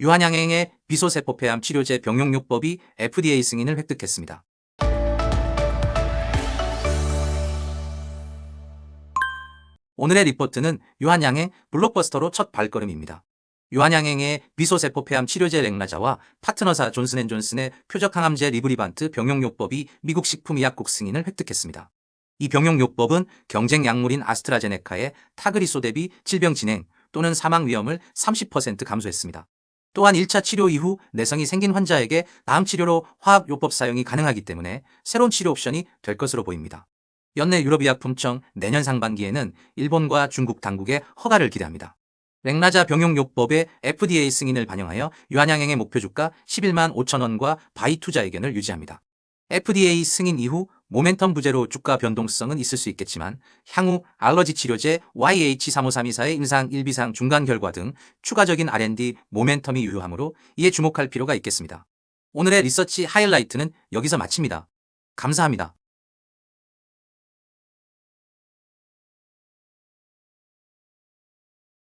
유한양행의 비소세포폐암 치료제 병용요법이 FDA 승인을 획득했습니다. 오늘의 리포트는 유한양행 블록버스터로 첫 발걸음입니다. 유한양행의 비소세포폐암 치료제 렉나자와 파트너사 존슨앤존슨의 표적항암제 리브리반트 병용요법이 미국 식품의약국 승인을 획득했습니다. 이 병용요법은 경쟁 약물인 아스트라제네카의 타그리소 대비 질병 진행 또는 사망 위험을 30% 감소했습니다. 또한 1차 치료 이후 내성이 생긴 환자에게 다음 치료로 화학요법 사용이 가능하기 때문에 새로운 치료 옵션이 될 것으로 보입니다. 연내 유럽의약품청 내년 상반기에는 일본과 중국 당국의 허가를 기대합니다. 렉나자 병용요법의 FDA 승인을 반영하여 유한양행의 목표 주가 11만 5천 원과 바이 투자 의견을 유지합니다. FDA 승인 이후 모멘텀 부재로 주가 변동성은 있을 수 있겠지만 향후 알러지 치료제 YH35324의 임상 1비상 중간 결과 등 추가적인 R&D 모멘텀이 유효하므로 이에 주목할 필요가 있겠습니다. 오늘의 리서치 하이라이트는 여기서 마칩니다. 감사합니다.